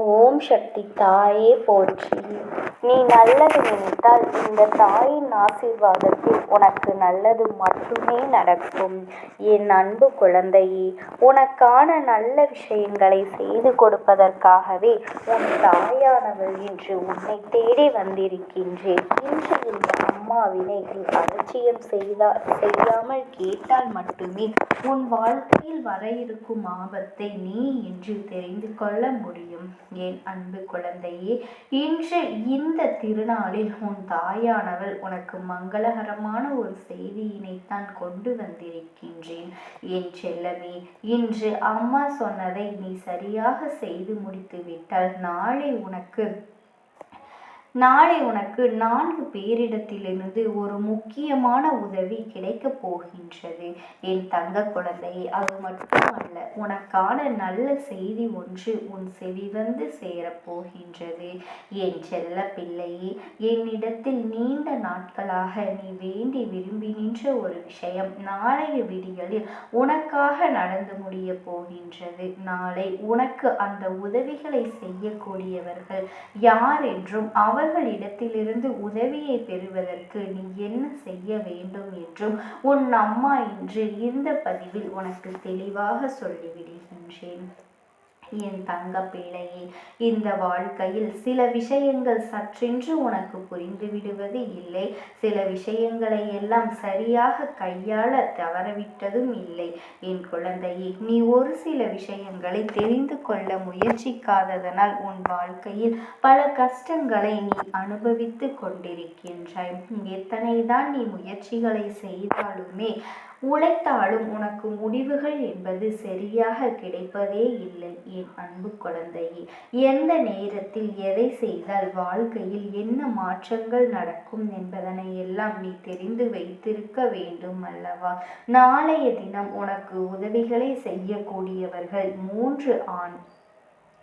ஓம் சக்தி தாயே போற்றி. நீ நல்லது நினைத்தால் இந்த தாயின் ஆசீர்வாதத்தில் உனக்கு நல்லது மட்டுமே நடக்கும். என் அன்பு குழந்தையே உனக்கான நல்ல விஷயங்களை செய்து கொடுப்பதற்காகவே உன் தாயானவள் இன்று உன்னை தேடி வந்திருக்கின்றேன். இன்று இந்த அம்மாவினை நீ அலட்சியம் செய்தா செய்யாமல் கேட்டால் மட்டுமே உன் வாழ்க்கையில் வர இருக்கும் ஆபத்தை நீ என்று தெரிந்து கொள்ள முடியும். என் அன்பு குழந்தையே இன்று இந்த திருநாளில் உன் தாயானவள் உனக்கு மங்களகரமான ஒரு செய்தியினைத்தான் கொண்டு வந்திருக்கின்றேன். என் செல்லமே இன்று அம்மா சொன்னதை நீ சரியாக செய்து முடித்து விட்டால் நாளை உனக்கு நாளை உனக்கு நான்கு பேரிடத்திலிருந்து ஒரு முக்கியமான உதவி கிடைக்கப் போகின்றது. என் தங்க குழந்தை அது மட்டுமல்ல உனக்கான நல்ல செய்தி ஒன்று உன் செவி வந்து சேரப் போகின்றது. என் செல்ல பிள்ளையே என்னிடத்தில் நீண்ட நாட்களாக நீ வேண்டி விரும்பி நின்ற ஒரு விஷயம் நாளைய விடிகளில் உனக்காக நடந்து முடிய போகின்றது. நாளை உனக்கு அந்த உதவிகளை செய்யக்கூடியவர்கள் யார் என்றும் அவர் அவர்களிடத்திலிருந்து உதவியை பெறுவதற்கு நீ என்ன செய்ய வேண்டும் என்றும் உன் அம்மா இன்று இந்த பதிவில் உனக்கு தெளிவாக சொல்லிவிடுகின்றேன். என் தங்க பிள்ளையே இந்த வாழ்க்கையில் சில விஷயங்கள் சற்றென்று உனக்கு புரிந்து விடுவது இல்லை. சில விஷயங்களை எல்லாம் சரியாக கையாள தவறவிட்டதும் இல்லை. என் குழந்தையே நீ ஒரு சில விஷயங்களை தெரிந்து கொள்ள முயற்சிக்காததனால் உன் வாழ்க்கையில் பல கஷ்டங்களை நீ அனுபவித்து கொண்டிருக்கின்றாய். எத்தனைதான் நீ முயற்சிகளை செய்தாலுமே உழைத்தாலும் உனக்கு முடிவுகள் என்பது சரியாக கிடைப்பதே இல்லை என் அன்பு குழந்தையே. எந்த நேரத்தில் எதை செய்தால் வாழ்க்கையில் என்ன மாற்றங்கள் நடக்கும் என்பதனை எல்லாம் நீ தெரிந்து வைத்திருக்க வேண்டும் அல்லவா? நாளைய தினம் உனக்கு உதவிகளை செய்யக்கூடியவர்கள் மூன்று ஆண்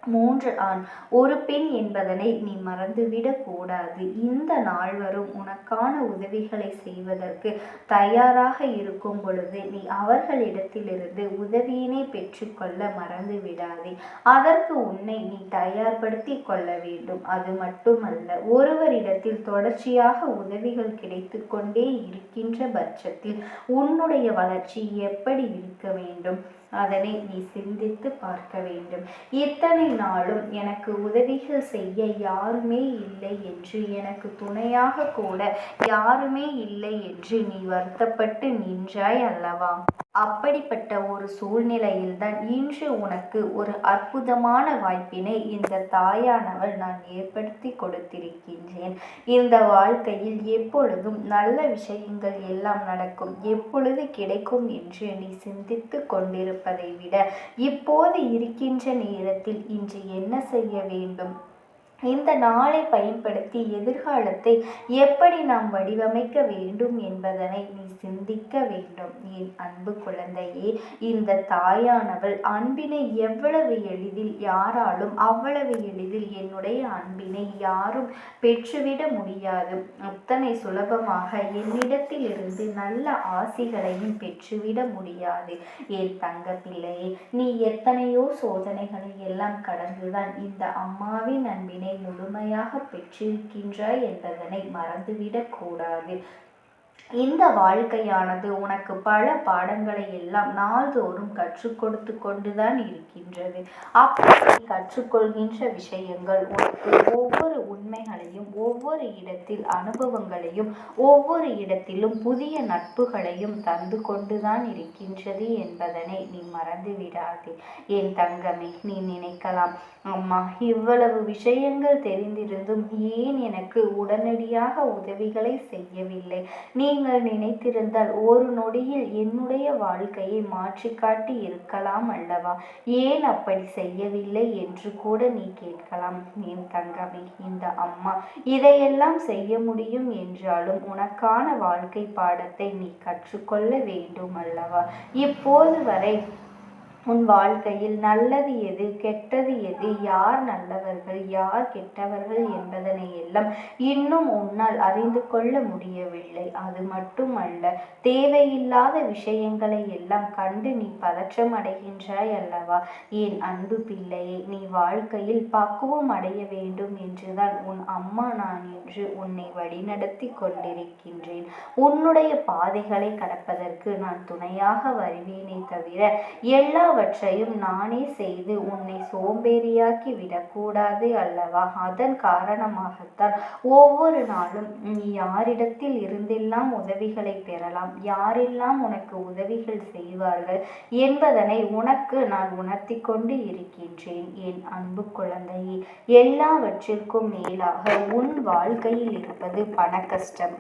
மூன்று ஆண். ஒரு பெண் என்பதனை நீ மறந்துவிடக்கூடாது இந்த நாள் வரும் உனக்கான உதவிகளை செய்வதற்கு தயாராக இருக்கும் பொழுது நீ அவர்களிடத்திலிருந்து உதவியினை பெற்றுக்கொள்ள மறந்து விடாதே அதற்கு உன்னை நீ தயார்படுத்தி கொள்ள வேண்டும். அது மட்டுமல்ல ஒருவரிடத்தில் தொடர்ச்சியாக உதவிகள் கிடைத்து கொண்டே இருக்கின்ற பட்சத்தில் உன்னுடைய வளர்ச்சி எப்படி இருக்க வேண்டும்? அதனை நீ சிந்தித்து பார்க்க வேண்டும். இத்தனை நாளும் எனக்கு உதவிகள் செய்ய யாருமே இல்லை என்று எனக்கு துணையாக கூட யாருமே இல்லை என்று நீ வருத்தப்பட்டு நின்றாய் அல்லவா? அப்படிப்பட்ட ஒரு சூழ்நிலையில்தான் இன்று உனக்கு ஒரு அற்புதமான வாய்ப்பினை இந்த தாயானவள் நான் ஏற்படுத்தி கொடுத்திருக்கின்றேன். இந்த வாழ்க்கையில் எப்பொழுதும் நல்ல விஷயங்கள் எல்லாம் நடக்கும். எப்பொழுது கிடைக்கும் என்று நீ சிந்தித்து கொண்டிருப்பதை விட இப்போது இருக்கின்ற நேரத்தில் இன்று என்ன செய்ய வேண்டும்? இந்த நாளை பயன்படுத்தி எதிர்காலத்தை எப்படி நாம் வடிவமைக்க வேண்டும் என்பதனை சிந்திக்க வேண்டும். என் அன்பு குழந்தையே இந்த தாயானவள் அன்பினை எவ்வளவு எளிதில் யாராலும் அவ்வளவு எளிதில் என்னுடைய அன்பினை யாரும் பெற்றுவிட முடியாது. அத்தனை சுலபமாக என்னிடத்தில் இருந்து நல்ல ஆசிகளையும் பெற்றுவிட முடியாது. என் தங்க பிள்ளையே நீ எத்தனையோ சோதனைகளை எல்லாம் கடந்துதான் இந்த அம்மாவின் அன்பினை முழுமையாக பெற்றிருக்கின்றாய் என்பதனை மறந்துவிடக் கூடாது. இந்த வாழ்க்கையானது உனக்கு பல பாடங்களை எல்லாம் நாள்தோறும் கற்றுக் கொடுத்து கொண்டுதான் இருக்கின்றது. அப்படி கற்றுக்கொள்கின்ற விஷயங்கள் உனக்கு ஒவ்வொரு உண்மைகளையும் ஒவ்வொரு இடத்தில் அனுபவங்களையும் ஒவ்வொரு இடத்திலும் புதிய நட்புகளையும் தந்து கொண்டுதான் இருக்கின்றது என்பதனை நீ மறந்து விடாதே என் தங்கமே நீ நினைக்கலாம் அம்மா இவ்வளவு விஷயங்கள் தெரிந்திருந்தும் ஏன் எனக்கு உடனடியாக உதவிகளை செய்யவில்லை? நீ நீங்கள் நினைத்திருந்தால் ஒரு நொடியில் என்னுடைய வாழ்க்கையை மாற்றி காட்டி இருக்கலாம் அல்லவா? ஏன் அப்படி செய்யவில்லை என்று கூட நீ கேட்கலாம். என் தங்கமே இந்த அம்மா இதையெல்லாம் செய்ய முடியும் என்றாலும் உனக்கான வாழ்க்கை பாடத்தை நீ கற்றுக்கொள்ள வேண்டும் அல்லவா? இப்போது வரை உன் வாழ்க்கையில் நல்லது எது கெட்டது எது யார் நல்லவர்கள் யார் கெட்டவர்கள் என்பதனை எல்லாம் இன்னும் உன்னால் அறிந்து கொள்ள முடியவில்லை. அது மட்டுமல்ல தேவையில்லாத விஷயங்களை எல்லாம் கண்டு நீ பதற்றம் அடைகின்றாய் அல்லவா? என் அன்பு பிள்ளையை நீ வாழ்க்கையில் பக்குவம் அடைய வேண்டும் என்றுதான் உன் அம்மா நான் என்று உன்னை வழிநடத்தி கொண்டிருக்கின்றேன். உன்னுடைய பாதைகளை கடப்பதற்கு நான் துணையாக வருவேனே தவிர எல்லா எல்லாவற்றையும் நானே செய்து உன்னை சோம்பேறியாக்கி விடக்கூடாது அல்லவா? அதன் காரணமாகத்தான் ஒவ்வொரு நாளும் நீ யாரிடத்தில் இருந்தெல்லாம் உதவிகளை பெறலாம். யாரெல்லாம் உனக்கு உதவிகள் செய்வார்கள் என்பதனை உனக்கு நான் உணர்த்தி கொண்டு இருக்கின்றேன் என் அன்பு குழந்தையே. எல்லாவற்றிற்கும் மேலாக உன் வாழ்க்கையில் இருப்பது பண கஷ்டம்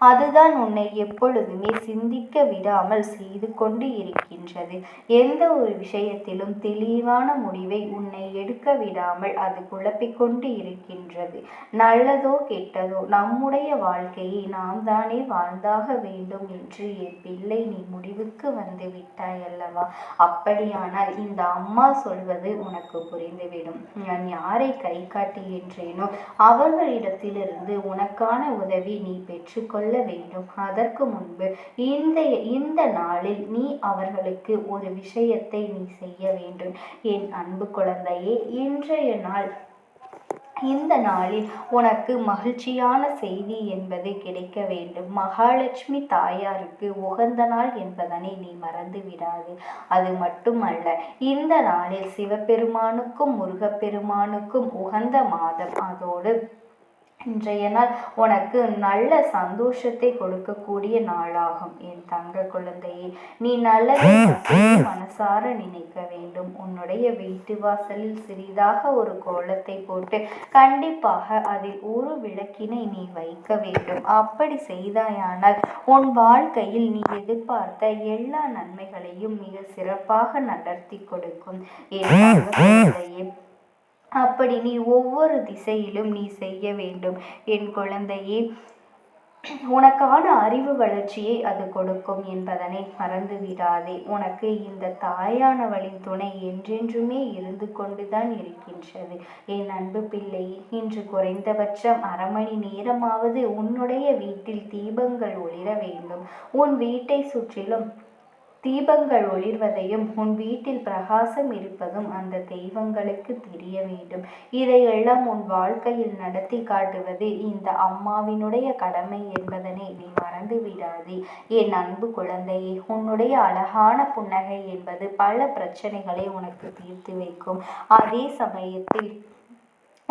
அதுதான் உன்னை எப்பொழுதுமே சிந்திக்க விடாமல் செய்து கொண்டு இருக்கின்றது. எந்த ஒரு விஷயத்திலும் தெளிவான முடிவை உன்னை எடுக்க விடாமல் அது குழப்பிக்கொண்டு இருக்கின்றது. நல்லதோ கெட்டதோ நம்முடைய வாழ்க்கையை நாம் தானே வாழ்ந்தாக வேண்டும் என்று என் பிள்ளை நீ முடிவுக்கு வந்து விட்டாய் அல்லவா? அப்படியானால் இந்த அம்மா சொல்வது உனக்கு புரிந்துவிடும். நான் யாரை கை காட்டுகின்றேனோ அவர்களிடத்திலிருந்து உனக்கான உதவி நீ பெற்றுக்கொள்ள கொள்ள வேண்டும். அதற்கு முன்பு இந்த இந்த நாளில் நீ அவர்களுக்கு ஒரு விஷயத்தை நீ செய்ய வேண்டும். என் அன்பு குழந்தையே இன்றைய நாள் இந்த நாளில் உனக்கு மகிழ்ச்சியான செய்தி என்பது கிடைக்க வேண்டும். மகாலட்சுமி தாயாருக்கு உகந்த நாள் என்பதனை நீ மறந்து விடாது. அது மட்டுமல்ல இந்த நாளில் சிவபெருமானுக்கும் முருகப்பெருமானுக்கும் உகந்த மாதம். அதோடு இன்றைய நாள் உனக்கு நல்ல சந்தோஷத்தை கொடுக்கக்கூடிய நாளாகும். என் தங்க குழந்தையே நீ நல்லதை மனசார நினைக்க வேண்டும். உன்னுடைய வீட்டு வாசலில் சிறிதாக ஒரு கோலத்தை போட்டு கண்டிப்பாக அதில் ஒரு விளக்கினை நீ வைக்க வேண்டும். அப்படி செய்தாயானால் உன் வாழ்க்கையில் நீ எதிர்பார்த்த எல்லா நன்மைகளையும் மிக சிறப்பாக நடத்தி கொடுக்கும். என் அப்படி நீ ஒவ்வொரு திசையிலும் நீ செய்ய வேண்டும். என் குழந்தையே உனக்கான அறிவு வளர்ச்சியை அது கொடுக்கும் என்பதனை மறந்து விடாதே உனக்கு இந்த தாயானவளின் துணை என்றென்றுமே இருந்து கொண்டுதான் இருக்கின்றது. என் அன்பு பிள்ளை இன்று குறைந்தபட்சம் அரை மணி நேரமாவது உன்னுடைய வீட்டில் தீபங்கள் ஒளிர வேண்டும். உன் வீட்டை சுற்றிலும் தீபங்கள் ஒளிர்வதையும் உன் வீட்டில் பிரகாசம் இருப்பதும் அந்த தெய்வங்களுக்கு தெரிய வேண்டும். இதையெல்லாம் உன் வாழ்க்கையில் நடத்தி காட்டுவது இந்த அம்மாவினுடைய கடமை என்பதனை நீ மறந்து விடாதே என் அன்பு குழந்தையே உன்னுடைய அழகான புன்னகை என்பது பல பிரச்சனைகளை உனக்கு தீர்த்து வைக்கும். அதே சமயத்தில்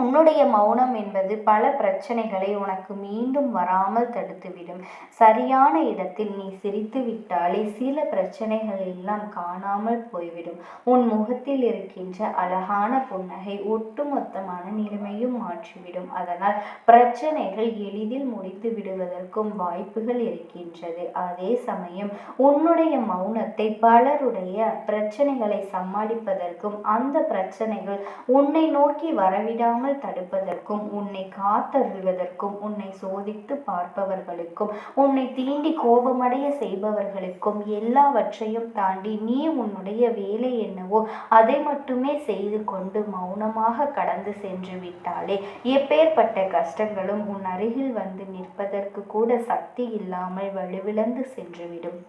உன்னுடைய மௌனம் என்பது பல பிரச்சனைகளை உனக்கு மீண்டும் வராமல் தடுத்துவிடும். சரியான இடத்தில் நீ சிரித்து விட்டாலே சில பிரச்சனைகள் எல்லாம் காணாமல் போய்விடும். உன் முகத்தில் இருக்கின்ற அழகான புன்னகை ஒட்டுமொத்தமான நிலைமையும் மாற்றிவிடும். அதனால் பிரச்சனைகள் எளிதில் முடித்து விடுவதற்கும் வாய்ப்புகள் இருக்கின்றது. அதே சமயம் உன்னுடைய மௌனத்தை பலருடைய பிரச்சனைகளை சமாளிப்பதற்கும் அந்த பிரச்சனைகள் உன்னை நோக்கி வரவிடாமல் வராமல் தடுப்பதற்கும் உன்னை காத்தருள்வதற்கும் உன்னை சோதித்து பார்ப்பவர்களுக்கும் உன்னை தீண்டி கோபமடைய செய்பவர்களுக்கும் எல்லாவற்றையும் தாண்டி நீ உன்னுடைய வேலை என்னவோ அதை மட்டுமே செய்து கொண்டு மௌனமாக கடந்து சென்று விட்டாலே எப்பேற்பட்ட கஷ்டங்களும் உன் அருகில் வந்து நிற்பதற்கு கூட சக்தி இல்லாமல் வலுவிழந்து சென்றுவிடும்.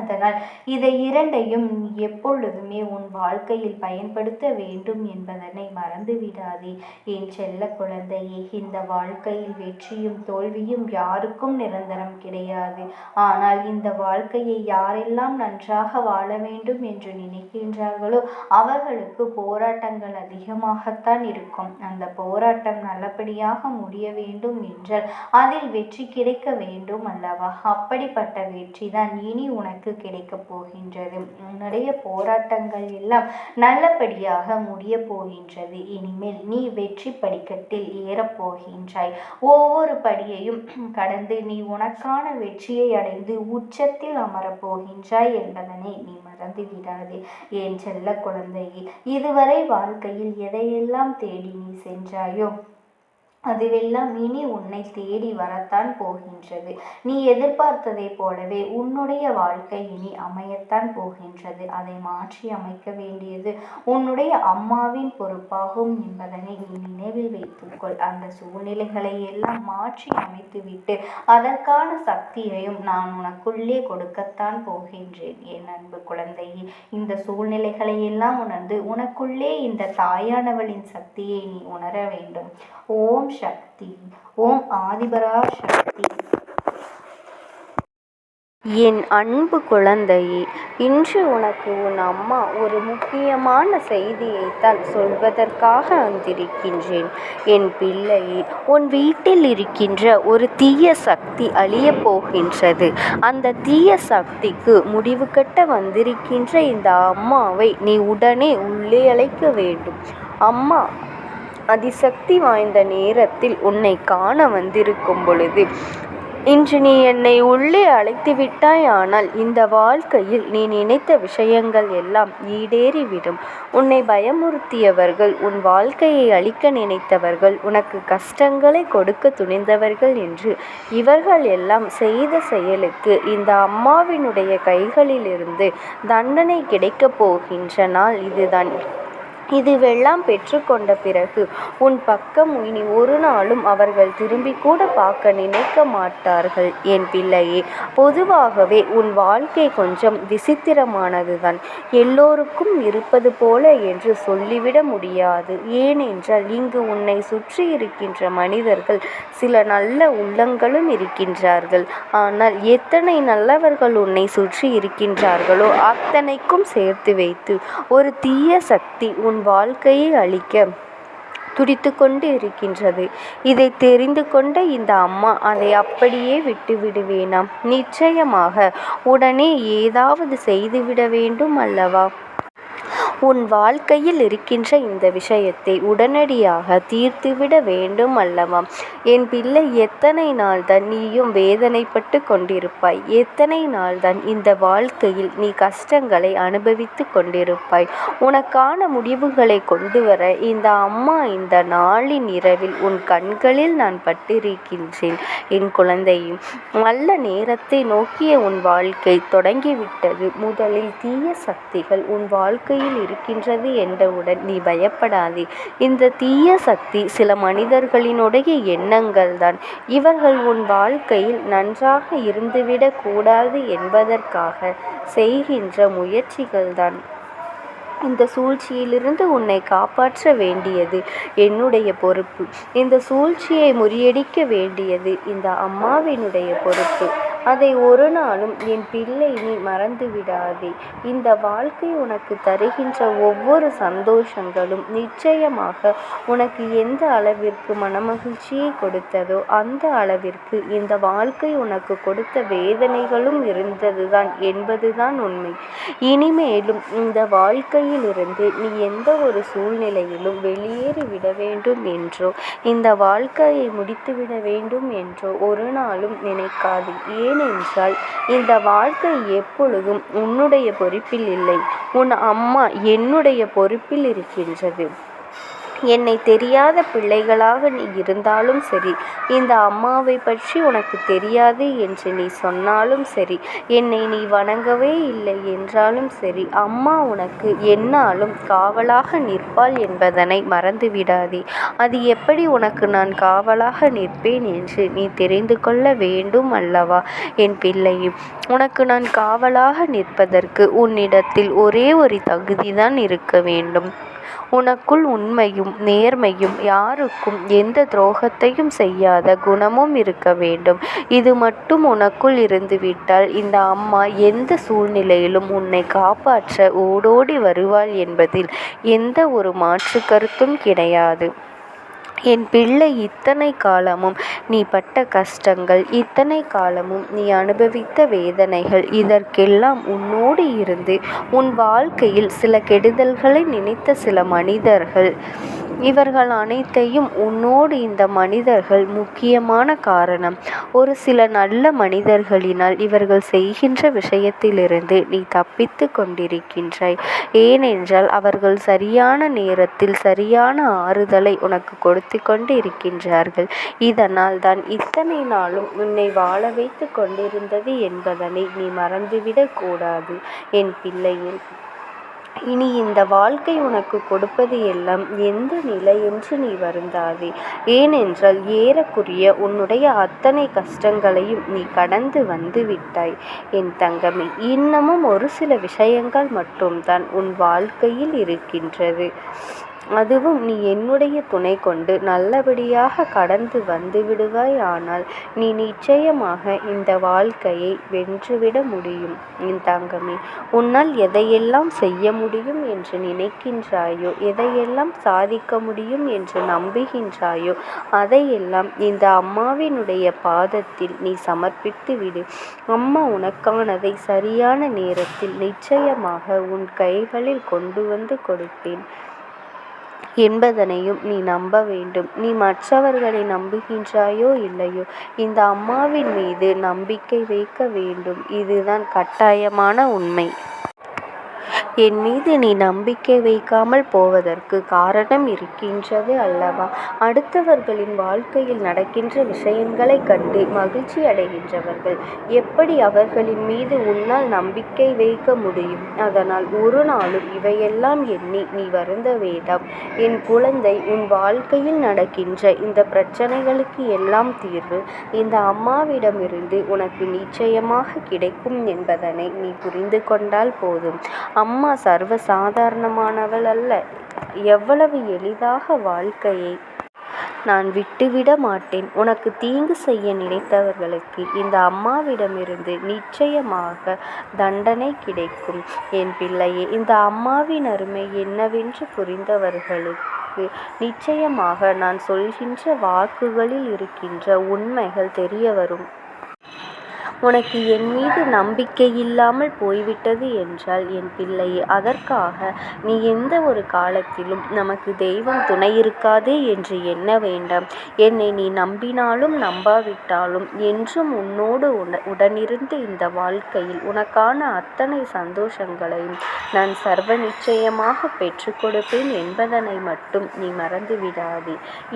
அதனால் இதை இரண்டையும் எப்பொழுதுமே உன் வாழ்க்கையில் பயன்படுத்த வேண்டும் என்பதனை மறந்துவிடாதே. என் செல்ல குழந்தையே இந்த வாழ்க்கையில் வெற்றியும் தோல்வியும் யாருக்கும் நிரந்தரம் கிடையாது. ஆனால் இந்த வாழ்க்கையை யாரெல்லாம் நன்றாக வாழ வேண்டும் என்று நினைக்கின்றார்களோ அவர்களுக்கு போராட்டங்கள் அதிகமாகத்தான் இருக்கும். அந்த போராட்டம் நல்லபடியாக முடிய வேண்டும் என்றால் அதில் வெற்றி கிடைக்க வேண்டும் அல்லவா? அப்படிப்பட்ட வெற்றி தான் இனி உனக்கு எனக்கு கிடைக்கப் போகின்றது. உன்னுடைய போராட்டங்கள் எல்லாம் நல்லபடியாக முடிய போகின்றது. இனிமேல் நீ வெற்றி படிக்கட்டில் ஏறப்போகின்றாய் ஒவ்வொரு படியையும் கடந்து நீ உனக்கான வெற்றியை அடைந்து உச்சத்தில் அமரப் போகின்றாய் என்பதனை நீ மறந்து விடாதே. என் செல்ல குழந்தையே இதுவரை வாழ்க்கையில் எதையெல்லாம் தேடி நீ சென்றாயோ அதுவெல்லாம் இனி உன்னை தேடி வரத்தான் போகின்றது. நீ எதிர்பார்த்ததைப் போலவே உன்னுடைய வாழ்க்கை இனி அமையத்தான் போகின்றது. அதை மாற்றி அமைக்க வேண்டியது உன்னுடைய அம்மாவின் பொறுப்பாகும் என்பதனை நீ நினைவில் வைத்துக்கொள். அந்த சூழ்நிலைகளை எல்லாம் மாற்றி அமைத்துவிட்டு அதற்கான சக்தியையும் நான் உனக்குள்ளே கொடுக்கத்தான் போகின்றேன் என் அன்பு குழந்தையே. இந்த சூழ்நிலைகளை எல்லாம் உணர்ந்து உனக்குள்ளே இந்த தாயானவளின் சக்தியை நீ உணர வேண்டும். ஓம் சக்தி. ஓம் ஆதிபரா சக்தி. என் அன்பு குழந்தையே இன்று உனக்கு உன் அம்மா ஒரு முக்கியமான செய்தியைத்தான் சொல்வதற்காக வந்திருக்கின்றேன். என் பிள்ளையே உன் வீட்டில் இருக்கின்ற ஒரு தீய சக்தி அழியப் போகின்றது. அந்த தீய சக்திக்கு முடிவு கட்ட வந்திருக்கின்ற இந்த அம்மாவை நீ உடனே உள்ளே அழைக்க வேண்டும். அம்மா அதிசக்தி வாய்ந்த நேரத்தில் உன்னை காண வந்திருக்கும் பொழுது இன்று நீ என்னை உள்ளே அழைத்து விட்டாயானால் இந்த வாழ்க்கையில் நீ நினைத்த விஷயங்கள் எல்லாம் ஈடேறிவிடும். உன்னை பயமுறுத்தியவர்கள் உன் வாழ்க்கையை அழிக்க நினைத்தவர்கள் உனக்கு கஷ்டங்களை கொடுக்க துணிந்தவர்கள் என்று இவர்கள் எல்லாம் செய்த செயலுக்கு இந்த அம்மாவினுடைய கைகளிலிருந்து தண்டனை கிடைக்கப் போகின்ற நாள் இதுதான். இதுவெல்லாம் பெற்றுக்கொண்ட பிறகு உன் பக்கம் இனி ஒரு நாளும் அவர்கள் திரும்பி கூட பார்க்க நினைக்க மாட்டார்கள். என் பிள்ளையே பொதுவாகவே உன் வாழ்க்கை கொஞ்சம் விசித்திரமானதுதான். எல்லோருக்கும் இருப்பது போல என்று சொல்லிவிட முடியாது. ஏனென்றால் இங்கு உன்னை சுற்றி இருக்கின்ற மனிதர்கள் சில நல்ல உள்ளங்களும் இருக்கின்றார்கள். ஆனால் எத்தனை நல்லவர்கள் உன்னை சுற்றி இருக்கின்றார்களோ அத்தனைக்கும் சேர்த்து வைத்து ஒரு தீய சக்தி உன் வாழ்க்கையை அழிக்க துடித்து கொண்டு இருக்கின்றது. இதை தெரிந்து கொண்ட இந்த அம்மா அதை அப்படியே விட்டு விடுவேனாம். நிச்சயமாக உடனே ஏதாவது செய்துவிட வேண்டும் அல்லவா? உன் வாழ்க்கையில் இருக்கின்ற இந்த விஷயத்தை உடனடியாக தீர்த்துவிட வேண்டும் அல்லவா? என் பிள்ளை எத்தனை நாள்தான் நீயும் வேதனைப்பட்டு கொண்டிருப்பாய்? எத்தனை நாள்தான் இந்த வாழ்க்கையில் நீ கஷ்டங்களை அனுபவித்து கொண்டிருப்பாய்? உனக்கான முடிவுகளை கொண்டு வர இந்த அம்மா இந்த நாளின் இரவில் உன் கண்களில் நான் பட்டிருக்கின்றேன். என் குழந்தையும் நல்ல நேரத்தை நோக்கிய உன் வாழ்க்கை தொடங்கிவிட்டது. முதலில் தீய சக்திகள் உன் வாழ்க்கையில் இருக்கின்றது என்றவுடன் நீ பயப்படாதே. இந்த தீய சக்தி சில மனிதர்களினுடைய எண்ணங்கள் தான் இவர்கள் உன் வாழ்க்கையில் நன்றாக இருந்துவிடக் கூடாது என்பதற்காக செய்கின்ற முயற்சிகள்தான். இந்த சூழ்ச்சியிலிருந்து உன்னை காப்பாற்ற வேண்டியது என்னுடைய பொறுப்பு. இந்த சூழ்ச்சியை முறியடிக்க வேண்டியது இந்த அம்மாவினுடைய பொறுப்பு. அதை ஒரு நாளும் என் பிள்ளை நீ மறந்துவிடாதே. இந்த வாழ்க்கை உனக்கு தருகின்ற ஒவ்வொரு சந்தோஷங்களும் நிச்சயமாக உனக்கு எந்த அளவிற்கு மனமகிழ்ச்சியை கொடுத்ததோ அந்த அளவிற்கு இந்த வாழ்க்கை உனக்கு கொடுத்த வேதனைகளும் இருந்ததுதான் என்பதுதான் உண்மை. இனிமேலும் இந்த வாழ்க்கையிலிருந்து நீ எந்த ஒரு சூழ்நிலையிலும் வெளியேறி விட வேண்டும் என்றோ இந்த வாழ்க்கையை முடித்துவிட வேண்டும் என்றோ ஒரு நாளும் நினைக்காது. ஏன் ஏனென்றால் இந்த வாழ்க்கை எப்பொழுதும் உன்னுடைய பொறுப்பில் இல்லை. உன் அம்மா என்னுடைய பொறுப்பில் இருக்கின்றது. என்னை தெரியாத பிள்ளைகளாக நீ இருந்தாலும் சரி இந்த அம்மாவை பற்றி உனக்கு தெரியாது என்று நீ சொன்னாலும் சரி என்னை நீ வணங்கவே இல்லை என்றாலும் சரி அம்மா உனக்கு என்னாலும் காவலாக நிற்பாள் என்பதனை மறந்துவிடாதே. அது எப்படி உனக்கு நான் காவலாக நிற்பேன் என்று நீ தெரிந்து கொள்ள வேண்டும் அல்லவா? என் பிள்ளையும் உனக்கு நான் காவலாக நிற்பதற்கு உன்னிடத்தில் ஒரே ஒரு தகுதிதான் இருக்க வேண்டும். உனக்குள் உண்மையும் நேர்மையும் யாருக்கும் எந்த துரோகத்தையும் செய்யாத குணமும் இருக்க வேண்டும். இது மட்டும் உனக்குள் இருந்துவிட்டால் இந்த அம்மா எந்த சூழ்நிலையிலும் உன்னை காப்பாற்ற ஓடோடி வருவாள் என்பதில் எந்த ஒரு மாற்று கருத்தும் கிடையாது. என் பிள்ளை இத்தனை காலமும் நீ பட்ட கஷ்டங்கள் இத்தனை காலமும் நீ அனுபவித்த வேதனைகள் இதற்கெல்லாம் உன்னோடு இருந்து உன் வாழ்க்கையில் சில கெடுதல்களை நினைத்த சில மனிதர்கள். இவர்கள் அனைத்தையும் உன்னோடு இந்த மனிதர்கள் முக்கியமான காரணம். ஒரு சில நல்ல மனிதர்களினால் இவர்கள் செய்கின்ற விஷயத்திலிருந்து நீ தப்பித்துக் கொண்டிருக்கின்றாய். ஏனென்றால் அவர்கள் சரியான நேரத்தில் சரியான ஆறுதலை உனக்கு கொடுத்துக் கொண்டு இருக்கின்றார்கள். இதனால் தான் இத்தனை நாளும் உன்னை வாழ வைத்து கொண்டிருந்தது என்பதனை நீ மறந்துவிடக் கூடாது என் பிள்ளையின் இனி இந்த வாழ்க்கை உனக்கு கொடுப்பது எல்லாம் எந்த நிலை என்று நீ வருந்தாதே. ஏனென்றால் ஏறக்குறைய உன்னுடைய அத்தனை கஷ்டங்களையும் நீ கடந்து வந்து விட்டாய் என் தங்கமே. இன்னமும் ஒரு சில விஷயங்கள் மட்டும்தான் உன் வாழ்க்கையில் இருக்கின்றது. அதுவும் நீ என்னுடைய துணை கொண்டு நல்லபடியாக கடந்து வந்து விடுவாய். ஆனால் நீ நிச்சயமாக இந்த வாழ்க்கையை வென்றுவிட முடியும் என் தங்கமே. உன்னால் எதையெல்லாம் செய்ய முடியும் என்று நினைக்கின்றாயோ எதையெல்லாம் சாதிக்க முடியும் என்று நம்புகின்றாயோ அதையெல்லாம் இந்த அம்மாவினுடைய பாதத்தில் நீ சமர்ப்பித்து விடு. அம்மா உனக்கானதை சரியான நேரத்தில் நிச்சயமாக உன் கைகளில் கொண்டு வந்து கொடுப்பேன் என்பதனையும் நீ நம்ப வேண்டும். நீ மற்றவர்களை நம்புகின்றாயோ இல்லையோ இந்த அம்மாவின் மீது நம்பிக்கை வைக்க வேண்டும். இதுதான் கட்டாயமான உண்மை. என் மீது நீ நம்பிக்கை வைக்காமல் போவதற்கு காரணம் இருக்கின்றது அல்லவா? அடுத்தவர்களின் வாழ்க்கையில் நடக்கின்ற விஷயங்களைக் கண்டு மகிழ்ச்சி அடைகின்றவர்கள் எப்படி அவர்களின் மீது உன்னால் நம்பிக்கை வைக்க முடியும்? அதனால் ஒரு நாளும் இவையெல்லாம் எண்ணி நீ வருந்த வேண்டாம் என் குழந்தை. உன் வாழ்க்கையில் நடக்கின்ற இந்த பிரச்சனைகளுக்கு எல்லாம் தீர்வு இந்த அம்மாவிடமிருந்து உனக்கு நிச்சயமாக கிடைக்கும் என்பதனை நீ புரிந்து கொண்டால் போதும். அம்மா அம்மா சர்வ சாதாரணமானவள் அல்ல. எவ்வளவு எளிதாக வாழ்க்கையை நான் விட்டுவிட மாட்டேன். உனக்கு தீங்கு செய்ய நினைத்தவர்களுக்கு இந்த அம்மாவிடமிருந்து நிச்சயமாக தண்டனை கிடைக்கும் என் பிள்ளையே. இந்த அம்மாவின் அருமை என்னவென்று புரிந்தவர்களுக்கு நிச்சயமாக நான் சொல்கின்ற வாக்குகளில் இருக்கின்ற உண்மைகள் தெரிய வரும். உனக்கு என் மீது நம்பிக்கையில்லாமல் போய்விட்டது என்றால் என் பிள்ளையே அதற்காக நீ எந்த ஒரு காலத்திலும் நமக்கு தெய்வம் துணை இருக்காது என்று எண்ண வேண்டாம். என்னை நீ நம்பினாலும் நம்பாவிட்டாலும் என்றும் உன்னோடு உடனிருந்து இந்த வாழ்க்கையில் உனக்கான அத்தனை சந்தோஷங்களையும் நான் சர்வ நிச்சயமாக பெற்றுக் கொடுப்பேன் என்பதனை மட்டும் நீ மறந்து விடாதே.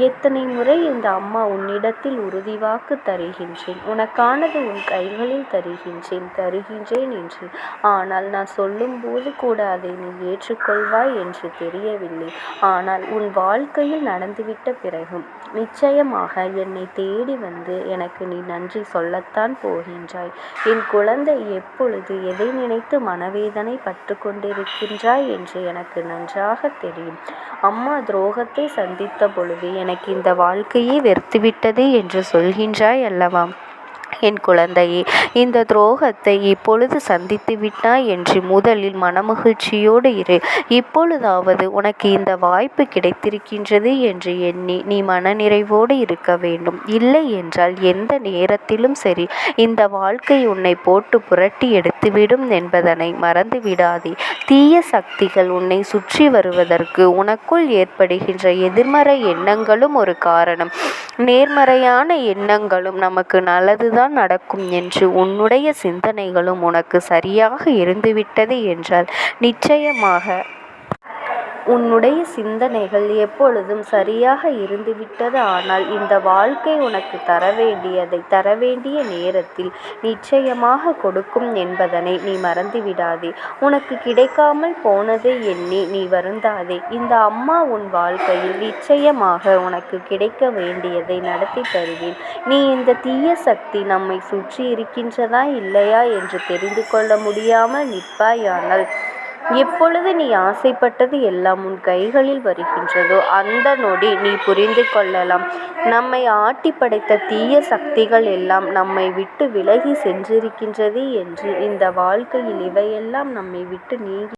எத்தனை முறை இந்த அம்மா உன்னிடத்தில் உறுதி வாக்கு தருகின்றேன். உனக்கானது உன் கைகளில் தருகின்றேன் தருகின்றேன் என்று. ஆனால் நான் சொல்லும்போது கூட அதை நீ ஏற்றுக்கொள்வாய் என்று தெரியவில்லை. ஆனால் உன் வாழ்க்கையில் நடந்துவிட்ட பிறகும் நிச்சயமாக என்னைத் தேடி வந்து எனக்கு நீ நன்றி சொல்லத்தான் போகின்றாய். என் குழந்தை எப்பொழுது எதை நினைத்து மனவேதனை பட்டு கொண்டிருக்கின்றாய் என்று எனக்கு நன்றாகத் தெரியும். அம்மா துரோகத்தை சந்தித்த பொழுது எனக்கு இந்த வாழ்க்கையே வெறுத்துவிட்டது என்று சொல்கின்றாய் அல்லவா? என் குழந்தையே இந்த துரோகத்தை இப்பொழுது சந்தித்து விட்டாய் என்று முதலில் மனமகிழ்ச்சியோடு இரு. இப்பொழுதாவது உனக்கு இந்த வாய்ப்பு கிடைத்திருக்கின்றது என்று எண்ணி நீ மனநிறைவோடு இருக்க வேண்டும். இல்லை என்றால் எந்த நேரத்திலும் சரி இந்த வாழ்க்கை உன்னை போட்டு புரட்டி எடுத்துவிடும் என்பதனை மறந்து விடாதே. தீய சக்திகள் உன்னை சுற்றி வருவதற்கு உனக்குள் ஏற்படுகின்ற எதிர்மறை எண்ணங்களும் ஒரு காரணம். நேர்மறையான எண்ணங்களும் நமக்கு நல்லதுதான் நடக்கும் என்று உன்னுடைய சிந்தனைகளும் உனக்கு சரியாக இருந்துவிட்டது என்றால் நிச்சயமாக உன்னுடைய சிந்தனைகள் எப்பொழுதும் சரியாக இருந்துவிட்டது ஆனால் இந்த வாழ்க்கை உனக்கு தரவேண்டியதை தரவேண்டிய நேரத்தில் நிச்சயமாக கொடுக்கும் என்பதனை நீ மறந்துவிடாதே உனக்கு கிடைக்காமல் போனதை எண்ணி நீ வருந்தாதே. இந்த அம்மா உன் வாழ்க்கையில் நிச்சயமாக உனக்கு கிடைக்க வேண்டியதை நடத்தித் தருவேன். நீ இந்த தீய சக்தி நம்மை சுற்றி இருக்கின்றதா இல்லையா என்று தெரிந்து கொள்ள முடியாமல் நிற்பாயானால் எப்பொழுது நீ ஆசைப்பட்டது எல்லாம் உன் கைகளில் வருகின்றதோ அந்த நொடி நீ புரிந்து கொள்ளலாம் நம்மை ஆட்டி படைத்த தீய சக்திகள் எல்லாம் நம்மை விட்டு விலகி சென்றிருக்கின்றது என்று. இந்த வாழ்க்கையில் இவையெல்லாம் நம்மை விட்டு நீங்கி